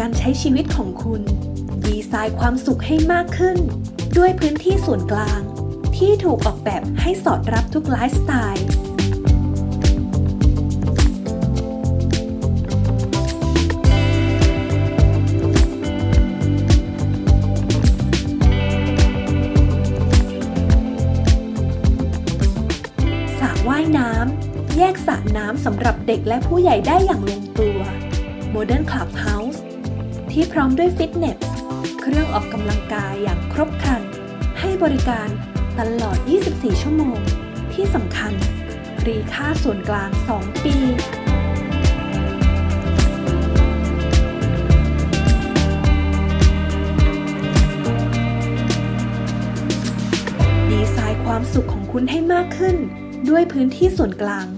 การใช้ชีวิตของคุณ ดีไซน์ความสุขให้มากขึ้น ด้วยพื้นที่ส่วนกลาง ที่ถูกออกแบบให้สอดรับทุกไลฟ์สไตล์สระว่ายน้ำแยกสระน้ำสำหรับเด็กและผู้ใหญ่ได้อย่างลงตัว Modern Clubhouse ที่พร้อมด้วยฟิตเนส เครื่องออกกำลังกายอย่างครบครัน ให้บริการตลอด 24 ชั่วโมง ที่สำคัญ ฟรีค่าส่วนกลาง 2 ปีดีไซน์ความสุขของคุณให้มากขึ้น ด้วยพื้นที่ส่วนกลาง